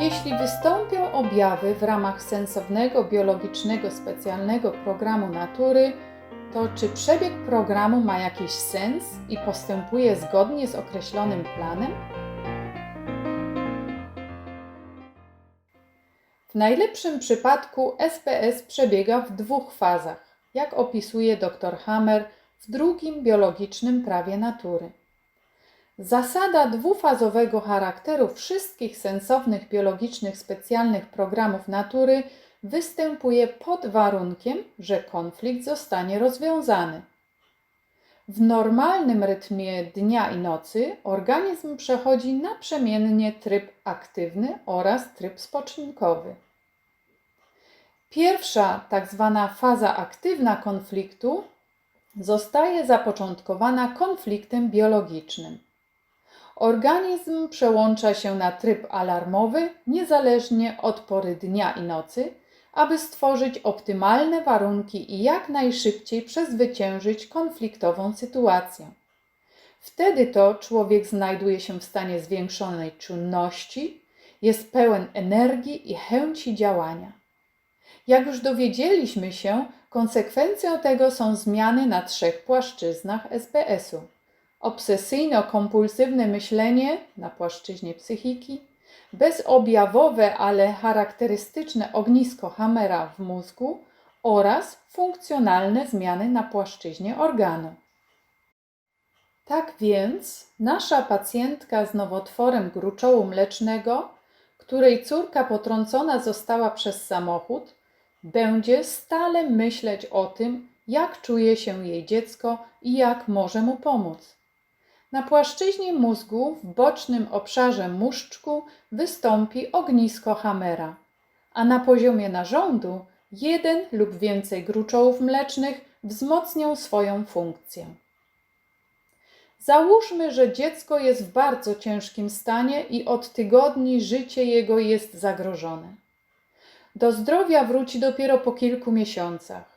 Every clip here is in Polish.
Jeśli wystąpią objawy w ramach sensownego biologicznego specjalnego programu natury, to czy przebieg programu ma jakiś sens i postępuje zgodnie z określonym planem? W najlepszym przypadku SPS przebiega w dwóch fazach, jak opisuje dr Hammer w drugim biologicznym prawie natury. Zasada dwufazowego charakteru wszystkich sensownych biologicznych specjalnych programów natury występuje pod warunkiem, że konflikt zostanie rozwiązany. W normalnym rytmie dnia i nocy organizm przechodzi naprzemiennie tryb aktywny oraz tryb spoczynkowy. Pierwsza, tak zwana faza aktywna konfliktu, zostaje zapoczątkowana konfliktem biologicznym. Organizm przełącza się na tryb alarmowy niezależnie od pory dnia i nocy, aby stworzyć optymalne warunki i jak najszybciej przezwyciężyć konfliktową sytuację. Wtedy to człowiek znajduje się w stanie zwiększonej czynności, jest pełen energii i chęci działania. Jak już dowiedzieliśmy się, konsekwencją tego są zmiany na trzech płaszczyznach SPS-u obsesyjno-kompulsywne myślenie na płaszczyźnie psychiki, bezobjawowe, ale charakterystyczne ognisko Hammera w mózgu oraz funkcjonalne zmiany na płaszczyźnie organu. Tak więc nasza pacjentka z nowotworem gruczołu mlecznego, której córka potrącona została przez samochód, będzie stale myśleć o tym, jak czuje się jej dziecko i jak może mu pomóc. Na płaszczyźnie mózgu w bocznym obszarze muszczku wystąpi ognisko Hammera, a na poziomie narządu jeden lub więcej gruczołów mlecznych wzmocnią swoją funkcję. Załóżmy, że dziecko jest w bardzo ciężkim stanie i od tygodni życie jego jest zagrożone. Do zdrowia wróci dopiero po kilku miesiącach.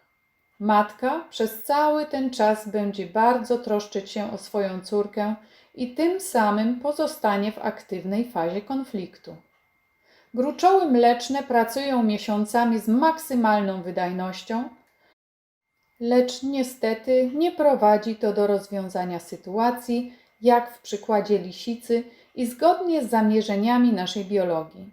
Matka przez cały ten czas będzie bardzo troszczyć się o swoją córkę i tym samym pozostanie w aktywnej fazie konfliktu. Gruczoły mleczne pracują miesiącami z maksymalną wydajnością, lecz niestety nie prowadzi to do rozwiązania sytuacji, jak w przykładzie lisicy i zgodnie z zamierzeniami naszej biologii.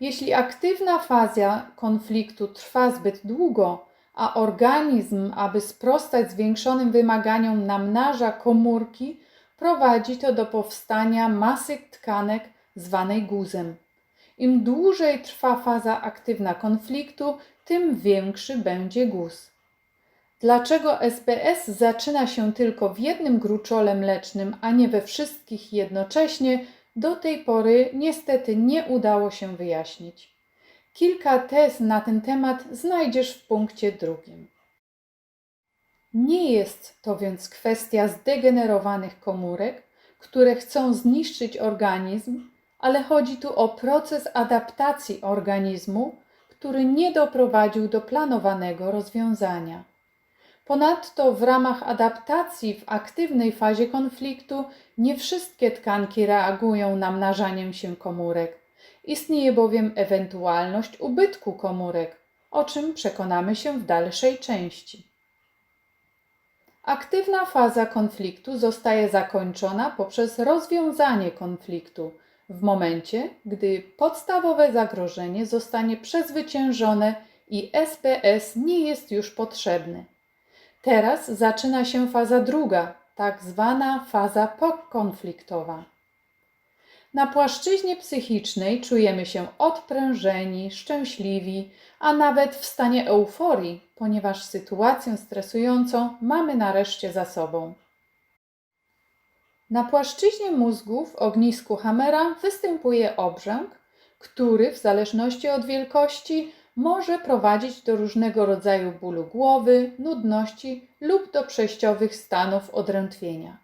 Jeśli aktywna faza konfliktu trwa zbyt długo, a organizm, aby sprostać zwiększonym wymaganiom, namnaża komórki, prowadzi to do powstania masy tkanek zwanej guzem. Im dłużej trwa faza aktywna konfliktu, tym większy będzie guz. Dlaczego SPS zaczyna się tylko w jednym gruczole mlecznym, a nie we wszystkich jednocześnie, do tej pory niestety nie udało się wyjaśnić. Kilka tez na ten temat znajdziesz w punkcie drugim. Nie jest to więc kwestia zdegenerowanych komórek, które chcą zniszczyć organizm, ale chodzi tu o proces adaptacji organizmu, który nie doprowadził do planowanego rozwiązania. Ponadto w ramach adaptacji w aktywnej fazie konfliktu nie wszystkie tkanki reagują namnażaniem się komórek. Istnieje bowiem ewentualność ubytku komórek, o czym przekonamy się w dalszej części. Aktywna faza konfliktu zostaje zakończona poprzez rozwiązanie konfliktu w momencie, gdy podstawowe zagrożenie zostanie przezwyciężone i SPS nie jest już potrzebny. Teraz zaczyna się faza druga, tak zwana faza pokonfliktowa. Na płaszczyźnie psychicznej czujemy się odprężeni, szczęśliwi, a nawet w stanie euforii, ponieważ sytuację stresującą mamy nareszcie za sobą. Na płaszczyźnie mózgu w ognisku Hammera występuje obrzęk, który w zależności od wielkości może prowadzić do różnego rodzaju bólu głowy, nudności lub do przejściowych stanów odrętwienia.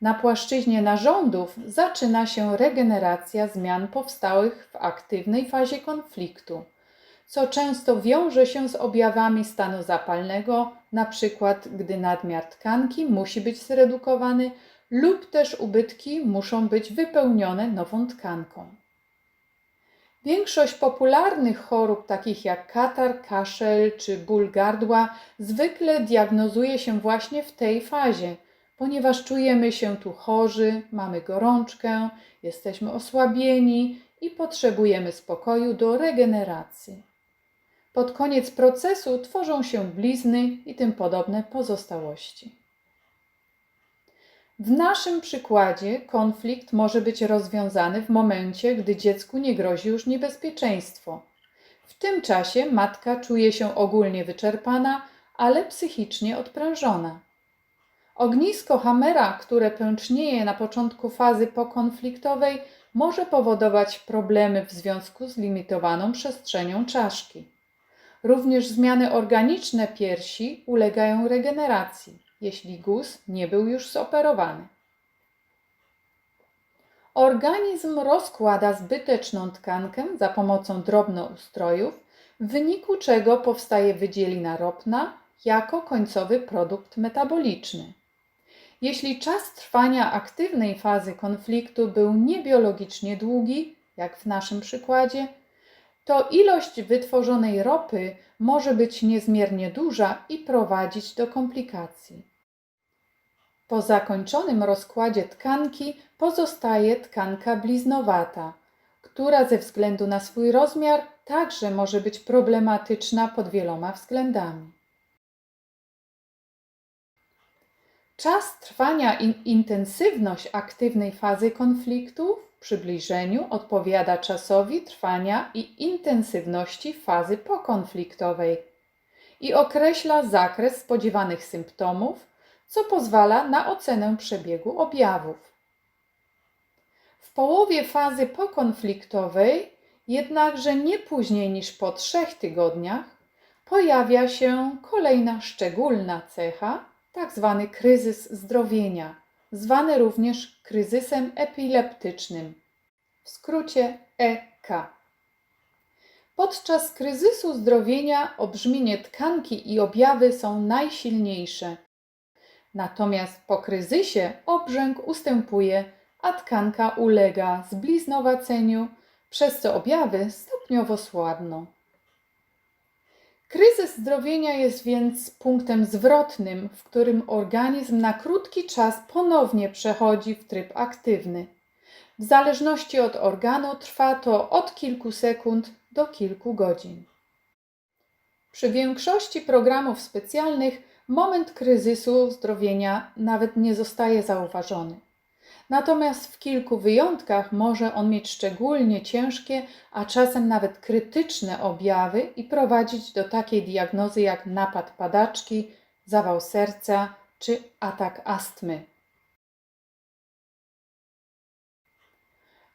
Na płaszczyźnie narządów zaczyna się regeneracja zmian powstałych w aktywnej fazie konfliktu, co często wiąże się z objawami stanu zapalnego, np. gdy nadmiar tkanki musi być zredukowany lub też ubytki muszą być wypełnione nową tkanką. Większość popularnych chorób, takich jak katar, kaszel czy ból gardła, zwykle diagnozuje się właśnie w tej fazie, ponieważ czujemy się tu chorzy, mamy gorączkę, jesteśmy osłabieni i potrzebujemy spokoju do regeneracji. Pod koniec procesu tworzą się blizny i tym podobne pozostałości. W naszym przykładzie konflikt może być rozwiązany w momencie, gdy dziecku nie grozi już niebezpieczeństwo. W tym czasie matka czuje się ogólnie wyczerpana, ale psychicznie odprężona. Ognisko Hamera, które pęcznieje na początku fazy pokonfliktowej, może powodować problemy w związku z limitowaną przestrzenią czaszki. Również zmiany organiczne piersi ulegają regeneracji, jeśli guz nie był już zoperowany. Organizm rozkłada zbyteczną tkankę za pomocą drobnoustrojów, w wyniku czego powstaje wydzielina ropna jako końcowy produkt metaboliczny. Jeśli czas trwania aktywnej fazy konfliktu był niebiologicznie długi, jak w naszym przykładzie, to ilość wytworzonej ropy może być niezmiernie duża i prowadzić do komplikacji. Po zakończonym rozkładzie tkanki pozostaje tkanka bliznowata, która ze względu na swój rozmiar także może być problematyczna pod wieloma względami. Czas trwania i intensywność aktywnej fazy konfliktu w przybliżeniu odpowiada czasowi trwania i intensywności fazy pokonfliktowej i określa zakres spodziewanych symptomów, co pozwala na ocenę przebiegu objawów. W połowie fazy pokonfliktowej, jednakże nie później niż po trzech tygodniach, pojawia się kolejna szczególna cecha, tak zwany kryzys zdrowienia, zwany również kryzysem epileptycznym, w skrócie EK. Podczas kryzysu zdrowienia obrzmienie tkanki i objawy są najsilniejsze. Natomiast po kryzysie obrzęk ustępuje, a tkanka ulega zbliznowaceniu, przez co objawy stopniowo słabną. Kryzys zdrowienia jest więc punktem zwrotnym, w którym organizm na krótki czas ponownie przechodzi w tryb aktywny. W zależności od organu trwa to od kilku sekund do kilku godzin. Przy większości programów specjalnych moment kryzysu zdrowienia nawet nie zostaje zauważony. Natomiast w kilku wyjątkach może on mieć szczególnie ciężkie, a czasem nawet krytyczne objawy i prowadzić do takiej diagnozy jak napad padaczki, zawał serca czy atak astmy.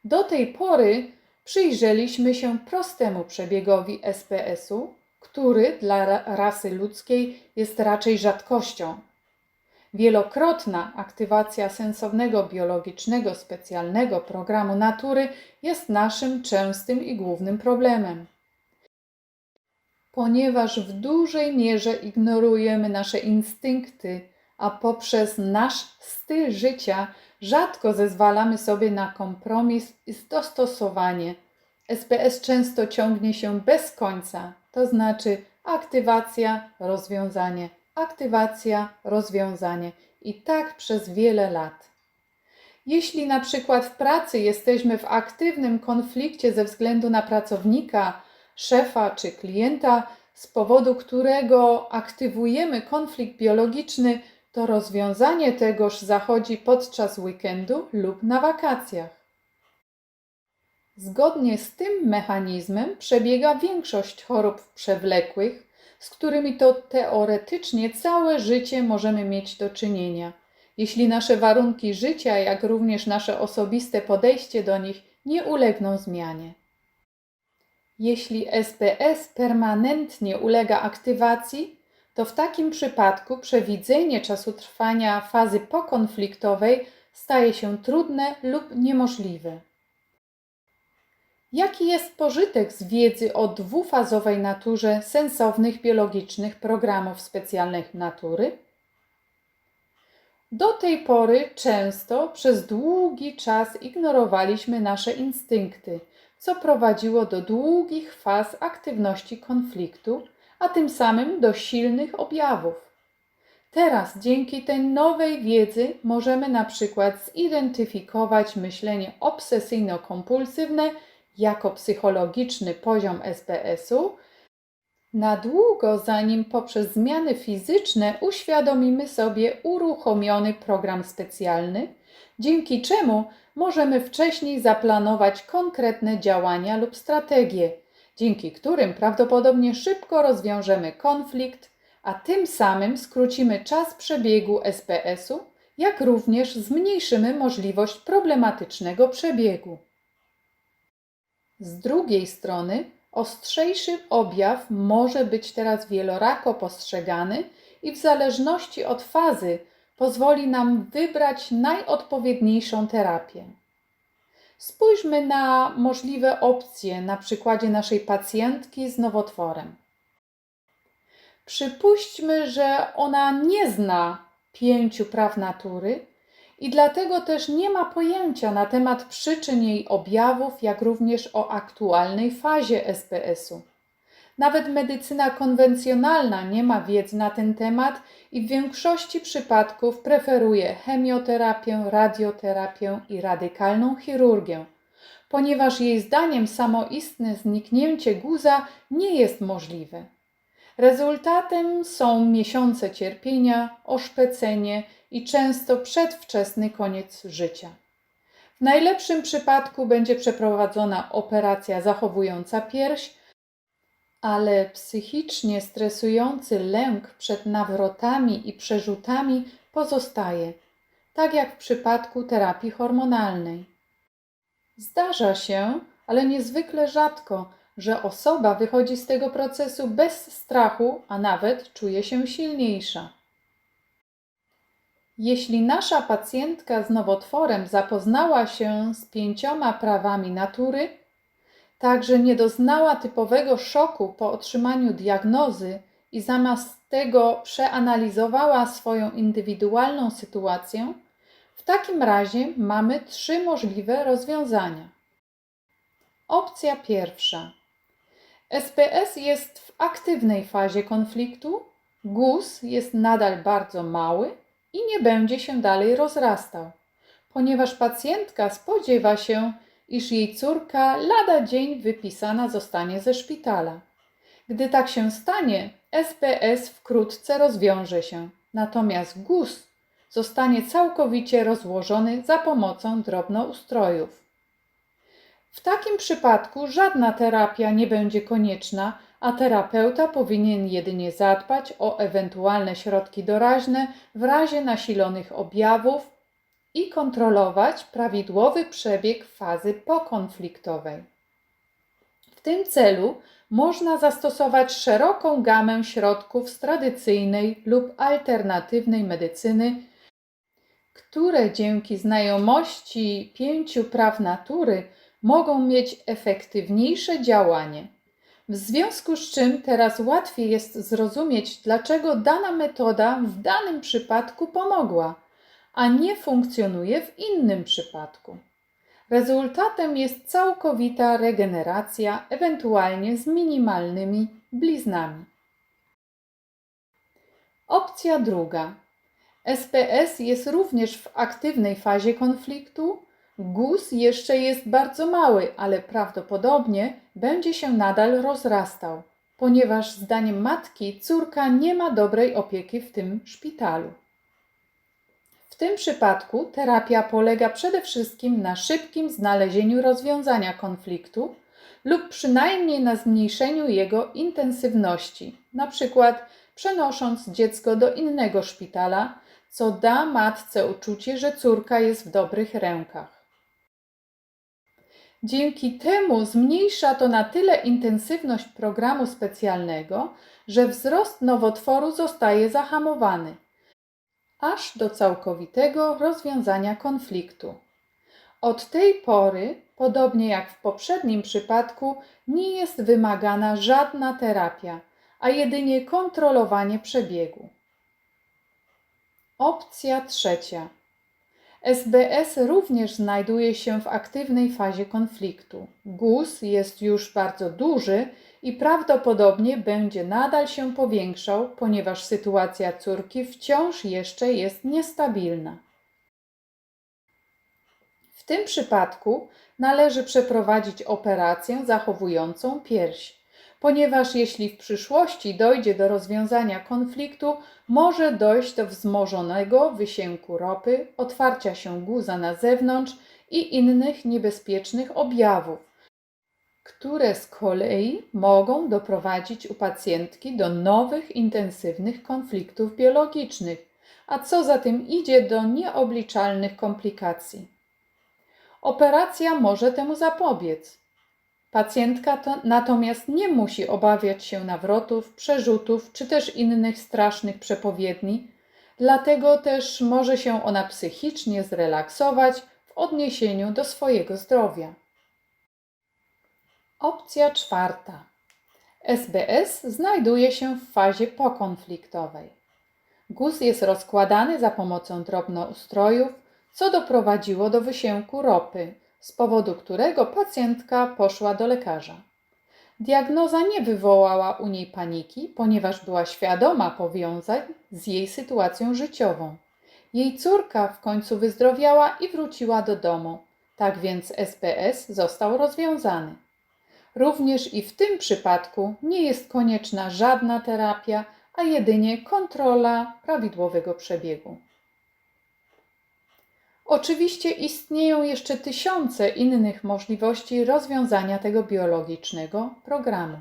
Do tej pory przyjrzeliśmy się prostemu przebiegowi SPS-u, który dla rasy ludzkiej jest raczej rzadkością. Wielokrotna aktywacja sensownego biologicznego specjalnego programu natury jest naszym częstym i głównym problemem. Ponieważ w dużej mierze ignorujemy nasze instynkty, a poprzez nasz styl życia rzadko zezwalamy sobie na kompromis i dostosowanie. SPS często ciągnie się bez końca, to znaczy aktywacja, rozwiązanie aktywacja, rozwiązanie i tak przez wiele lat. Jeśli na przykład w pracy jesteśmy w aktywnym konflikcie ze względu na pracownika, szefa czy klienta, z powodu którego aktywujemy konflikt biologiczny, to rozwiązanie tegoż zachodzi podczas weekendu lub na wakacjach. Zgodnie z tym mechanizmem przebiega większość chorób przewlekłych, z którymi to teoretycznie całe życie możemy mieć do czynienia, jeśli nasze warunki życia, jak również nasze osobiste podejście do nich nie ulegną zmianie. Jeśli SPS permanentnie ulega aktywacji, to w takim przypadku przewidzenie czasu trwania fazy pokonfliktowej staje się trudne lub niemożliwe. Jaki jest pożytek z wiedzy o dwufazowej naturze sensownych biologicznych programów specjalnych natury? Do tej pory często przez długi czas ignorowaliśmy nasze instynkty, co prowadziło do długich faz aktywności konfliktu, a tym samym do silnych objawów. Teraz dzięki tej nowej wiedzy możemy na przykład zidentyfikować myślenie obsesyjno-kompulsywne jako psychologiczny poziom SPS-u na długo, zanim poprzez zmiany fizyczne uświadomimy sobie uruchomiony program specjalny, dzięki czemu możemy wcześniej zaplanować konkretne działania lub strategie, dzięki którym prawdopodobnie szybko rozwiążemy konflikt, a tym samym skrócimy czas przebiegu SPS-u, jak również zmniejszymy możliwość problematycznego przebiegu. Z drugiej strony, ostrzejszy objaw może być teraz wielorako postrzegany i w zależności od fazy pozwoli nam wybrać najodpowiedniejszą terapię. Spójrzmy na możliwe opcje na przykładzie naszej pacjentki z nowotworem. Przypuśćmy, że ona nie zna pięciu praw natury i dlatego też nie ma pojęcia na temat przyczyn jej objawów, jak również o aktualnej fazie SPS-u. Nawet medycyna konwencjonalna nie ma wiedzy na ten temat i w większości przypadków preferuje chemioterapię, radioterapię i radykalną chirurgię, ponieważ jej zdaniem samoistne zniknięcie guza nie jest możliwe. Rezultatem są miesiące cierpienia, oszpecenie i często przedwczesny koniec życia. W najlepszym przypadku będzie przeprowadzona operacja zachowująca pierś, ale psychicznie stresujący lęk przed nawrotami i przerzutami pozostaje, tak jak w przypadku terapii hormonalnej. Zdarza się, ale niezwykle rzadko, że osoba wychodzi z tego procesu bez strachu, a nawet czuje się silniejsza. Jeśli nasza pacjentka z nowotworem zapoznała się z pięcioma prawami natury, także nie doznała typowego szoku po otrzymaniu diagnozy i zamiast tego przeanalizowała swoją indywidualną sytuację, w takim razie mamy trzy możliwe rozwiązania. Opcja pierwsza. SPS jest w aktywnej fazie konfliktu, guz jest nadal bardzo mały i nie będzie się dalej rozrastał, ponieważ pacjentka spodziewa się, iż jej córka lada dzień wypisana zostanie ze szpitala. Gdy tak się stanie, SPS wkrótce rozwiąże się, natomiast guz zostanie całkowicie rozłożony za pomocą drobnoustrojów. W takim przypadku żadna terapia nie będzie konieczna, a terapeuta powinien jedynie zadbać o ewentualne środki doraźne w razie nasilonych objawów i kontrolować prawidłowy przebieg fazy pokonfliktowej. W tym celu można zastosować szeroką gamę środków z tradycyjnej lub alternatywnej medycyny, które dzięki znajomości pięciu praw natury mogą mieć efektywniejsze działanie. W związku z czym teraz łatwiej jest zrozumieć, dlaczego dana metoda w danym przypadku pomogła, a nie funkcjonuje w innym przypadku. Rezultatem jest całkowita regeneracja, ewentualnie z minimalnymi bliznami. Opcja druga. SPS jest również w aktywnej fazie konfliktu, Guz jeszcze jest bardzo mały, ale prawdopodobnie będzie się nadal rozrastał, ponieważ zdaniem matki córka nie ma dobrej opieki w tym szpitalu. W tym przypadku terapia polega przede wszystkim na szybkim znalezieniu rozwiązania konfliktu lub przynajmniej na zmniejszeniu jego intensywności, na przykład przenosząc dziecko do innego szpitala, co da matce uczucie, że córka jest w dobrych rękach. Dzięki temu zmniejsza to na tyle intensywność programu specjalnego, że wzrost nowotworu zostaje zahamowany, aż do całkowitego rozwiązania konfliktu. Od tej pory, podobnie jak w poprzednim przypadku, nie jest wymagana żadna terapia, a jedynie kontrolowanie przebiegu. Opcja trzecia SBS również znajduje się w aktywnej fazie konfliktu. Guz jest już bardzo duży i prawdopodobnie będzie nadal się powiększał, ponieważ sytuacja córki wciąż jeszcze jest niestabilna. W tym przypadku należy przeprowadzić operację zachowującą pierś, ponieważ jeśli w przyszłości dojdzie do rozwiązania konfliktu, może dojść do wzmożonego wysięku ropy, otwarcia się guza na zewnątrz i innych niebezpiecznych objawów, które z kolei mogą doprowadzić u pacjentki do nowych intensywnych konfliktów biologicznych, a co za tym idzie do nieobliczalnych komplikacji. Operacja może temu zapobiec. Pacjentka to, natomiast nie musi obawiać się nawrotów, przerzutów czy też innych strasznych przepowiedni, dlatego też może się ona psychicznie zrelaksować w odniesieniu do swojego zdrowia. Opcja czwarta. SBS znajduje się w fazie pokonfliktowej. Guz jest rozkładany za pomocą drobnoustrojów, co doprowadziło do wysięku ropy, z powodu którego pacjentka poszła do lekarza. Diagnoza nie wywołała u niej paniki, ponieważ była świadoma powiązań z jej sytuacją życiową. Jej córka w końcu wyzdrowiała i wróciła do domu, tak więc SPS został rozwiązany. Również i w tym przypadku nie jest konieczna żadna terapia, a jedynie kontrola prawidłowego przebiegu. Oczywiście istnieją jeszcze tysiące innych możliwości rozwiązania tego biologicznego programu.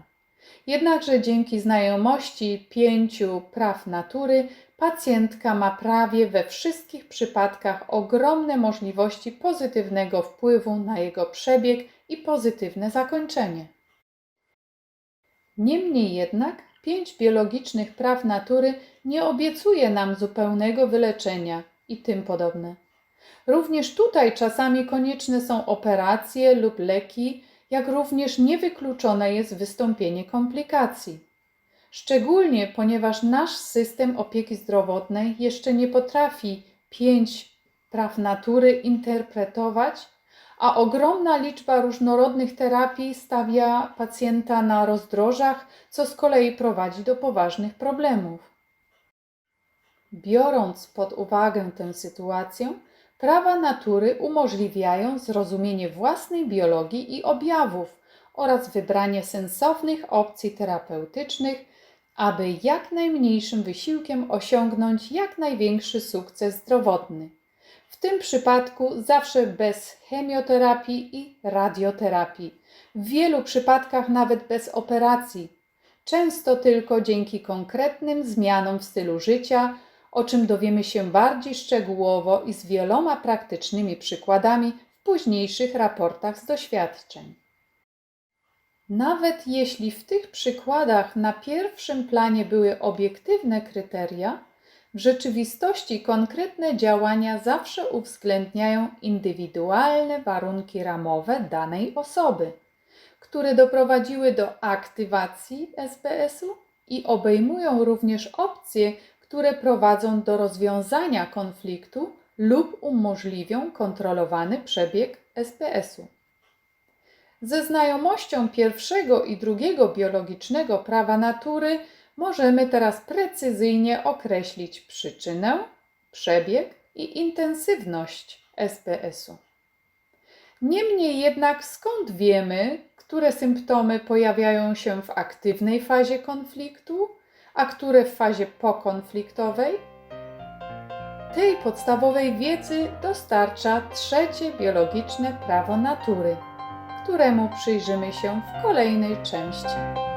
Jednakże dzięki znajomości pięciu praw natury, pacjentka ma prawie we wszystkich przypadkach ogromne możliwości pozytywnego wpływu na jego przebieg i pozytywne zakończenie. Niemniej jednak pięć biologicznych praw natury nie obiecuje nam zupełnego wyleczenia i tym podobne. Również tutaj czasami konieczne są operacje lub leki, jak również niewykluczone jest wystąpienie komplikacji. Szczególnie ponieważ nasz system opieki zdrowotnej jeszcze nie potrafi pięć praw natury interpretować, a ogromna liczba różnorodnych terapii stawia pacjenta na rozdrożach, co z kolei prowadzi do poważnych problemów. Biorąc pod uwagę tę sytuację, Prawa natury umożliwiają zrozumienie własnej biologii i objawów oraz wybranie sensownych opcji terapeutycznych, aby jak najmniejszym wysiłkiem osiągnąć jak największy sukces zdrowotny. W tym przypadku zawsze bez chemioterapii i radioterapii, w wielu przypadkach nawet bez operacji, często tylko dzięki konkretnym zmianom w stylu życia o czym dowiemy się bardziej szczegółowo i z wieloma praktycznymi przykładami w późniejszych raportach z doświadczeń. Nawet jeśli w tych przykładach na pierwszym planie były obiektywne kryteria, w rzeczywistości konkretne działania zawsze uwzględniają indywidualne warunki ramowe danej osoby, które doprowadziły do aktywacji SBS-u i obejmują również opcje, które prowadzą do rozwiązania konfliktu lub umożliwią kontrolowany przebieg SPS-u. Ze znajomością pierwszego i drugiego biologicznego prawa natury możemy teraz precyzyjnie określić przyczynę, przebieg i intensywność SPS-u. Niemniej jednak skąd wiemy, które symptomy pojawiają się w aktywnej fazie konfliktu, a które w fazie pokonfliktowej? Tej podstawowej wiedzy dostarcza trzecie biologiczne prawo natury, któremu przyjrzymy się w kolejnej części.